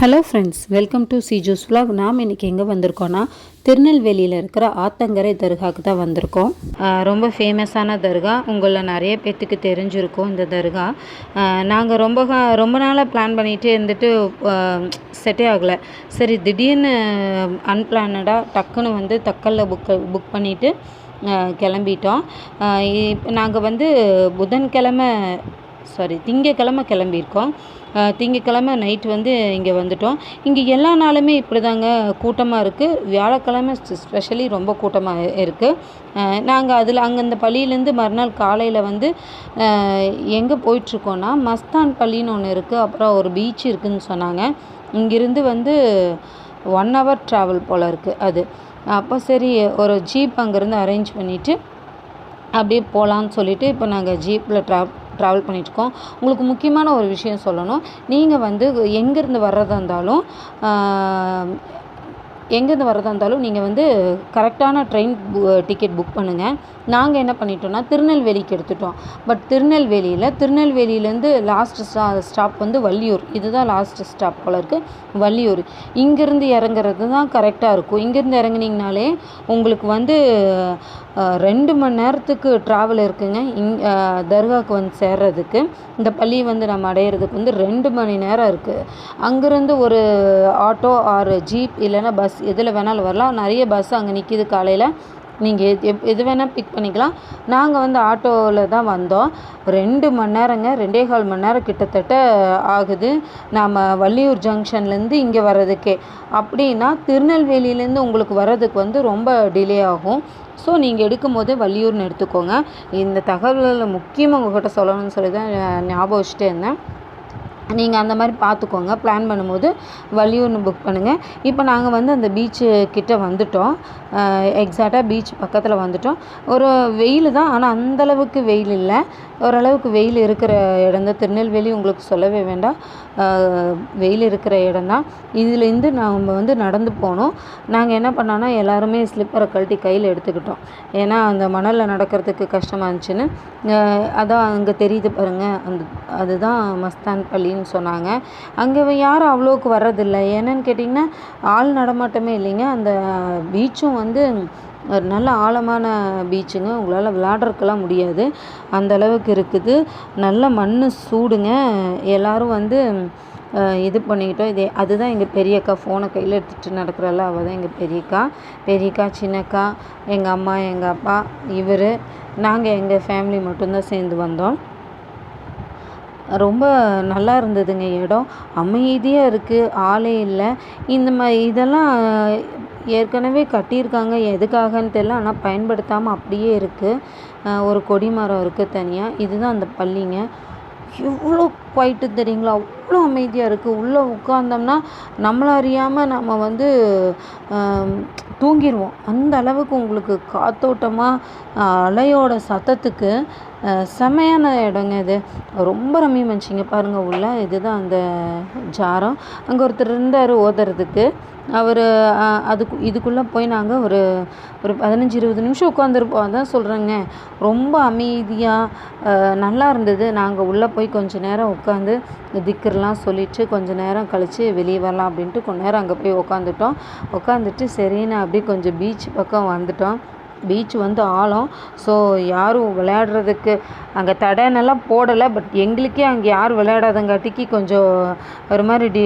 Hello friends welcome to C juice vlog. நாம் இன்றைக்கி எங்கே வந்திருக்கோன்னா திருநெல்வேலியில் இருக்கிற ஆத்தங்கரை தர்காவுக்கு தான் வந்திருக்கோம். ரொம்ப ஃபேமஸான தர்கா. உங்களில் நிறைய பேர்த்துக்கு தெரிஞ்சிருக்கும் இந்த தர்கா. நாங்கள் ரொம்ப கா- ரொம்ப நாளாக பிளான் பண்ணிகிட்டே இருந்துட்டு செட்டே ஆகலை. சரி திடீர்னு அன்பிளானடாக டக்குன்னு வந்து தக்கலில் புக் புக் பண்ணிவிட்டு கிளம்பிட்டோம். நாங்கள் வந்து புதன்கிழமை சாரி திங்கக்கிழமை கிளம்பியிருக்கோம். திங்கக்கிழமை நைட் வந்து இங்கே வந்துட்டோம். இங்கே எல்லா நாளுமே இப்படி தாங்க கூட்டமாக இருக்குது வியாழக்கிழமை ஸ்பெஷலி ரொம்ப கூட்டமாக இருக்குது நாங்கள் அதில் அங்கே அந்த பள்ளியிலேருந்து மறுநாள் காலையில் வந்து எங்கே போயிட்டுருக்கோன்னா மஸ்தான் பள்ளின்னு ஒன்று இருக்குது அப்புறம் ஒரு பீச் இருக்குதுன்னு சொன்னாங்க. இங்கிருந்து வந்து ஒன் ஹவர் ட்ராவல் போல் இருக்குது அது. அப்போ சரி ஒரு ஜீப் அங்கேருந்து அரேஞ்ச் பண்ணிவிட்டு அப்படியே போகலான்னு சொல்லிட்டு இப்போ நாங்கள் ஜீப்பில் ட்ராப் ட்ராவல் பண்ணிகிட்ருக்கோம் உங்களுக்கு முக்கியமான ஒரு விஷயம் சொல்லணும். நீங்கள் வந்து எங்கேருந்து வர்றதா இருந்தாலும் எங்கேருந்து வர்றதா இருந்தாலும் நீங்கள் வந்து கரெக்டான ட்ரெயின் டிக்கெட் புக் பண்ணுங்கள் நாங்கள் என்ன பண்ணிட்டோம்னா திருநெல்வேலிக்கு எடுத்துட்டோம். பட் திருநெல்வேலியில் திருநெல்வேலியிலேருந்து லாஸ்ட் ஸ்டா ஸ்டாப் வந்து வள்ளியூர். இதுதான் லாஸ்ட் ஸ்டாப் போல இருக்குது வள்ளியூர். இங்கேருந்து இறங்குறது தான் கரெக்டாக இருக்கும். இங்கேருந்து இறங்குனீங்கனாலே உங்களுக்கு வந்து ரெண்டு மணி நேரத்துக்கு ட்ராவல் இருக்குங்க. இங் தர்காவுக்கு வந்து சேர்றதுக்கு. இந்த பள்ளியை வந்து நம்ம அடையிறதுக்கு வந்து ரெண்டு மணி நேரம் இருக்குது அங்கேருந்து ஒரு ஆட்டோ ஆர் ஜீப் இல்லைன்னா பஸ் எதில் வேணாலும் வரலாம். நிறைய பஸ் அங்கே நிற்கிது காலையில். நீங்கள் எது எப் எது வேணால் பிக் பண்ணிக்கலாம். நாங்கள் வந்து ஆட்டோவில் தான் வந்தோம். ரெண்டு மணி நேரங்க ரெண்டே கால் மணி நேரம் கிட்டத்தட்ட ஆகுது. நாம் வள்ளியூர் ஜங்ஷன்லேருந்து இங்கே வர்றதுக்கே. அப்படின்னா திருநெல்வேலியிலேருந்து உங்களுக்கு வர்றதுக்கு வந்து ரொம்ப டிலே ஆகும். ஸோ நீங்கள் எடுக்கும் போதே வள்ளியூர்னு எடுத்துக்கோங்க. இந்த தகவல்களை முக்கியமாக உங்கள்கிட்ட சொல்லணும்னு சொல்லி தான் ஞாபகம் வச்சுட்டே இருந்தேன். நீங்கள் அந்த மாதிரி பார்த்துக்கோங்க பிளான் பண்ணும்போது வள்ளியூர்னு புக் பண்ணுங்கள் இப்போ நாங்கள் வந்து அந்த பீச்சு கிட்டே வந்துட்டோம். எக்ஸாக்டாக பீச் பக்கத்தில் வந்துட்டோம். ஒரு வெயில் தான். ஆனால் அந்தளவுக்கு வெயில் இல்லை. ஓரளவுக்கு வெயில் இருக்கிற இடம் தான். திருநெல்வேலி உங்களுக்கு சொல்லவே வேண்டாம். வெயில் இருக்கிற இடம் தான். இதுலேருந்து நம்ம வந்து நடந்து போனோம். நாங்கள் என்ன பண்ணோன்னா எல்லாருமே ஸ்லிப்பரை கழட்டி கையில் எடுத்துக்கிட்டோம். ஏன்னா அந்த மணலில் நடக்கிறதுக்கு கஷ்டமாக இருந்துச்சுன்னு. அதான் அங்கே தெரியுது பாருங்கள் அந்த அதுதான் மஸ்தான் பள்ளி அப்படின்னு சொன்னாங்க. அங்கே யாரும் அவ்வளோக்கு வர்றதில்லை. என்னன்னு கேட்டிங்கன்னா ஆள் நடமாட்டமே இல்லைங்க. அந்த பீச்சும் வந்து ஒரு நல்ல ஆழமான பீச்சுங்க உங்களால் விளையாடுறதுக்கெல்லாம் முடியாது. அந்த அளவுக்கு இருக்குது. நல்ல மண் சூடுங்க. எல்லோரும் வந்து இது பண்ணிக்கிட்டோம். இதே அதுதான் எங்கள் பெரியக்கா ஃபோனை கையில் எடுத்துகிட்டு நடக்கிறல்ல. அவள் தான் எங்கள் பெரியக்கா. பெரியக்கா சின்னக்கா எங்கள் அம்மா எங்கள் அப்பா இவர். நாங்கள் எங்கள் ஃபேமிலி மட்டும்தான் சேர்ந்து வந்தோம். ரொம்ப நல்லா இருந்ததுங்க இடம். அமைதியாக இருக்குது ஆளே இல்லை. இந்த மாதிரி இதெல்லாம் ஏற்கனவே கட்டியிருக்காங்க. எதுக்காகன்னு தெரில ஆனால் பயன்படுத்தாமல் அப்படியே இருக்குது ஒரு கொடி மரம் இருக்குது தனியாக இதுதான் அந்த பள்ளிங்க. எவ்வளோ குவைட்டு தெரியுங்களா? அவ்வளோ அமைதியாக இருக்குது உள்ளே உட்காந்தோம்னா நம்மளை அறியாமல் நம்ம வந்து தூங்கிடுவோம் அந்த அளவுக்கு உங்களுக்கு காத்தோட்டமாக அலையோட சத்தத்துக்கு செமையான இடங்க இது. ரொம்ப ரம்மியம் இருந்துச்சுங்க பாருங்கள் உள்ள இதுதான் அந்த ஜாரம். அங்கே ஒருத்தர் இருந்தார் ஓதுறதுக்கு. அவர் அதுக்கு இதுக்குள்ளே போய் நாங்கள் ஒரு ஒரு பதினஞ்சு இருபது நிமிஷம் உட்காந்துருப்போம் அதான் சொல்கிறேங்க ரொம்ப அமைதியாக நல்லா இருந்தது. நாங்கள் உள்ளே போய் கொஞ்சம் நேரம் உட்காந்து திக்கர்லாம் சொல்லிட்டு கொஞ்ச நேரம் கழித்து வெளியே வரலாம் அப்படின்ட்டு கொஞ்ச நேரம் அங்கே போய் உட்காந்துட்டோம் உட்காந்துட்டு சரின்னு அப்படியே கொஞ்சம் பீச் பக்கம் வந்துட்டோம். பீச் வந்து ஆழம். ஸோ யாரும் விளையாடுறதுக்கு அங்கே தடைனெல்லாம் போடலை. பட் எங்களுக்கே அங்கே யாரும் விளையாடாதங்காட்டிக்கு கொஞ்சம் ஒரு மாதிரி டி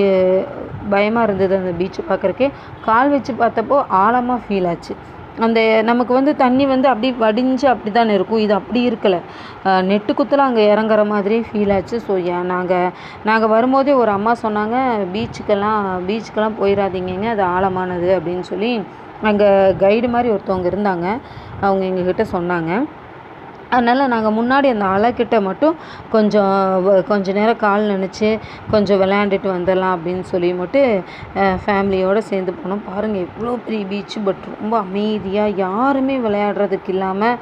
பயமாக இருந்தது அந்த பீச்சை பார்க்குறக்கே கால் வச்சு பார்த்தப்போ ஆழமாக ஃபீல் ஆச்சு. அந்த நமக்கு வந்து தண்ணி வந்து அப்படி வடிஞ்சு அப்படி தான் இருக்கும். இது அப்படி இருக்கலை. நெட்டு குத்தில் அங்கே இறங்குற மாதிரியே ஃபீல் ஆச்சு. ஸோ நாங்கள் நாங்கள் வரும்போதே ஒரு அம்மா சொன்னாங்க பீச்சுக்கெல்லாம் பீச்சுக்கெல்லாம் போயிடாதீங்கங்க அது ஆழமானது. அப்படின்னு சொல்லி அங்கே கைடு மாதிரி ஒருத்தவங்க இருந்தாங்க. அவங்க எங்ககிட்ட சொன்னாங்க. அதனால் நாங்கள் முன்னாடி அந்த அலைக்கிட்ட மட்டும் கொஞ்சம் கொஞ்ச நேரம் கால் நினச்சி கொஞ்சம் விளையாண்டுட்டு வந்துடலாம் அப்படின்னு சொல்லி மட்டும் ஃபேமிலியோடு சேர்ந்து போனோம். பாருங்கள் எவ்வளோ பெரிய பீச்சு பட் ரொம்ப அமைதியாக யாருமே விளையாடுறதுக்கு இல்லாமல்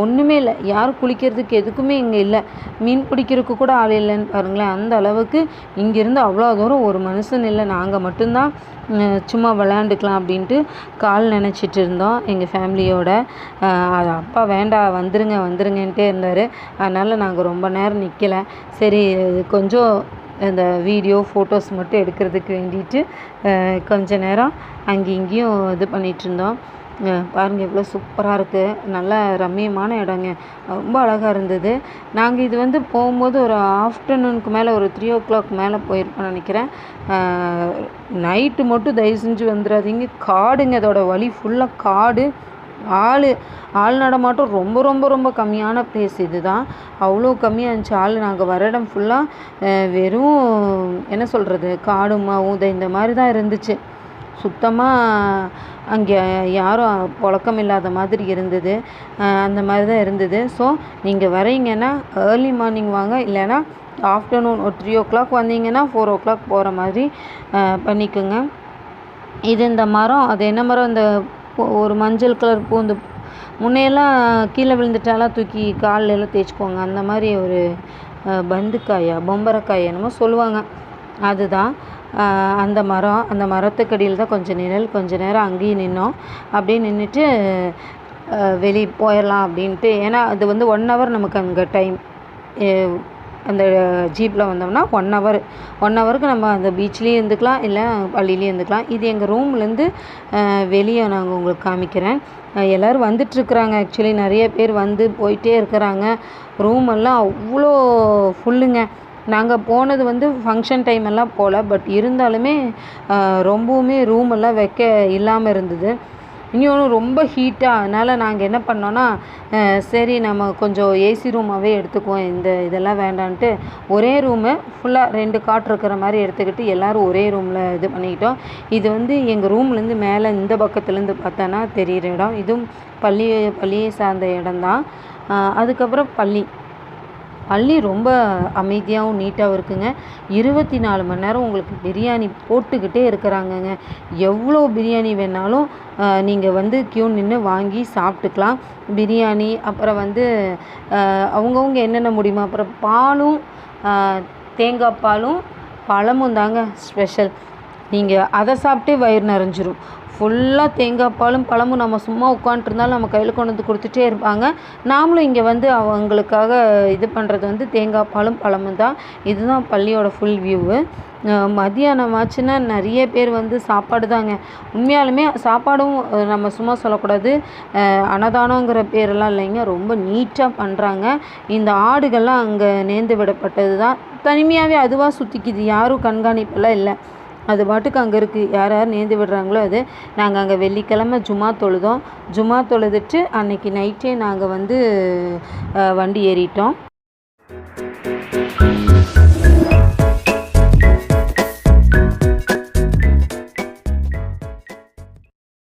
ஒன்றுமே இல்லை. யாரும் குளிக்கிறதுக்கு எதுக்குமே இங்கே இல்லை. மீன் பிடிக்கிறதுக்கு கூட ஆள் இல்லைன்னு பாருங்களேன். அந்த அளவுக்கு இங்கேருந்து அவ்வளோ தூரம் ஒரு மனுஷன் இல்லை. நாங்கள் மட்டும்தான் சும்மா விளையாண்டுக்கலாம் அப்படின்ட்டு கால் நினச்சிட்டு இருந்தோம். எங்கள் ஃபேமிலியோட அது அப்பா வேண்டாம் வந்துருங்க வந்துருங்கன்ட்டே இருந்தார். அதனால் நாங்கள் ரொம்ப நேரம் நிற்கல சரி கொஞ்சம் இந்த வீடியோ ஃபோட்டோஸ் மட்டும் எடுக்கிறதுக்கு வேண்டிட்டு கொஞ்ச நேரம் அங்கேயும் இங்கேயும் இது பண்ணிகிட்ருந்தோம் பாருங்கள் எவ்வளோ சூப்பராக இருக்குது நல்ல ரம்மியமான இடங்க. ரொம்ப அழகாக இருந்தது. நாங்கள் இது வந்து போகும்போது ஒரு ஆஃப்டர்நூனுக்கு மேலே ஒரு த்ரீ ஓ கிளாக் மேலே போயிருப்போம்னு நினைக்கிறேன். நைட்டு மட்டும் தயவு செஞ்சு வந்துடாதீங்க காடுங்க அதோட வழி ஃபுல்லாக காடு. ஆள் ஆள் நடமாட்டம் ரொம்ப ரொம்ப ரொம்ப கம்மியான பிளேஸ் இது தான் அவ்வளோ கம்மியாக இருந்துச்சு ஆள் நாங்கள் வர இடம் ஃபுல்லாக வெறும் என்ன சொல்கிறது காடு ஊதை இந்த மாதிரி தான் இருந்துச்சு. சுத்தமாக அங்கே யாரும் புழக்கம் இல்லாத மாதிரி இருந்தது. அந்த மாதிரி தான் இருந்தது. ஸோ நீங்கள் வரீங்கன்னா ஏர்லி மார்னிங் வாங்க. இல்லைன்னா ஆஃப்டர்நூன் ஒரு த்ரீ ஓ கிளாக் வந்தீங்கன்னா ஃபோர் ஓ கிளாக் போகிற மாதிரி பண்ணிக்கோங்க. இது இந்த மரம் அது என்ன மரம்? இந்த ஒரு மஞ்சள் கலர் பூந்து முன்னையெல்லாம் கீழே விழுந்துட்டாலாம் தூக்கி காலில் எல்லாம் தேய்ச்சிக்குவாங்க. அந்த மாதிரி ஒரு பந்துக்காயா பொம்பரக்காய் என்னமோ சொல்லுவாங்க. அதுதான் அந்த மரம் அந்த மரத்துக்கடியில் தான் கொஞ்சம் நிழல் கொஞ்ச நேரம் அங்கேயும் நின்னோம். அப்படியே நின்றுட்டு வெளியே போயிடலாம் அப்படின்ட்டு. ஏன்னா அது வந்து ஒன் ஹவர் நமக்கு அங்கே டைம் அந்த ஜீப்பில் வந்தோம்னா ஒன் ஹவர் ஒன் ஹவருக்கு நம்ம அந்த பீச்லேயும் இருந்துக்கலாம் இல்லை பள்ளியிலையும் இருந்துக்கலாம். இது எங்கள் ரூம்லேருந்து வெளியே நாங்கள் உங்களுக்கு காமிக்கிறேன். எல்லோரும் வந்துட்டுருக்குறாங்க. ஆக்சுவலி நிறைய பேர் வந்து போயிட்டே இருக்கிறாங்க. ரூம் எல்லாம் அவ்வளோ ஃபுல்லுங்க நாங்கள் போனது வந்து ஃபங்க்ஷன் டைம் எல்லாம் போகல பட் இருந்தாலுமே ரொம்பவுமே ரூம் எல்லாம் வைக்க இல்லாமல் இருந்தது. இன்னொன்று ரொம்ப ஹீட்டாக அதனால் நாங்கள் என்ன பண்ணோன்னா சரி நம்ம கொஞ்சம் ஏசி ரூமாகவே எடுத்துக்குவோம் இந்த இதெல்லாம் வேண்டான்ட்டு ஒரே ரூமு ஃபுல்லாக ரெண்டு காட் இருக்கிற மாதிரி எடுத்துக்கிட்டு எல்லோரும் ஒரே ரூமில் இது பண்ணிக்கிட்டோம். இது வந்து எங்கள் ரூம்லேருந்து மேலே இந்த பக்கத்துலேருந்து பார்த்தோன்னா தெரிகிற இடம். இதுவும் பள்ளி பள்ளியை சார்ந்த இடம்தான். அதுக்கப்புறம் பள்ளி. பள்ளி ரொம்ப அமைதியாகவும் நீட்டாகவும் இருக்குங்க. இருபத்தி நாலு மணி நேரம் உங்களுக்கு பிரியாணி போட்டுக்கிட்டே இருக்கிறாங்கங்க. எவ்வளோ பிரியாணி வேணாலும் நீங்கள் வந்து க்யூ நின்று வாங்கி சாப்பிட்டுக்கலாம். பிரியாணி அப்புறம் வந்து அவங்கவுங்க என்னென்ன முடியுமோ அப்புறம் பாலும் தேங்காய் பாலும் பழமும் தாங்க ஸ்பெஷல் நீங்கள் அதை சாப்பிட்டே வயிறு நிறைஞ்சிரும். ஃபுல்லாக தேங்காய் பாலும் பழமும் நம்ம சும்மா உட்காண்ட்ருந்தாலும் நம்ம கையில் கொண்டு வந்து கொடுத்துட்டே இருப்பாங்க. நாமளும் இங்கே வந்து அவங்களுக்காக இது பண்ணுறது வந்து தேங்காய் பாலும் பழமும் தான். இதுதான் பள்ளியோட ஃபுல் வியூவு மதியானம் ஆச்சுன்னா நிறைய பேர் வந்து சாப்பாடு தாங்க. உண்மையாலுமே சாப்பாடும் நம்ம சும்மா சொல்லக்கூடாது. அன்னதானங்கிற பேரெல்லாம் இல்லைங்க. ரொம்ப நீட்டாக பண்ணுறாங்க இந்த ஆடுகள்லாம் அங்கே நேர்ந்து விடப்பட்டது தான் தனிமையாகவே அதுவாக சுற்றிக்குது யாரும் கண்காணிப்பெல்லாம் இல்லை. அது பாட்டுக்கு அங்கே இருக்குது யார் யார் நேர்ந்து விடுறாங்களோ அது. நாங்கள் அங்கே வெள்ளிக்கிழமை ஜும்மா தொழுதோம். ஜும்மா தொழுதுட்டு அன்னைக்கு நைட்டே நாங்கள் வந்து வண்டி ஏறிட்டோம்.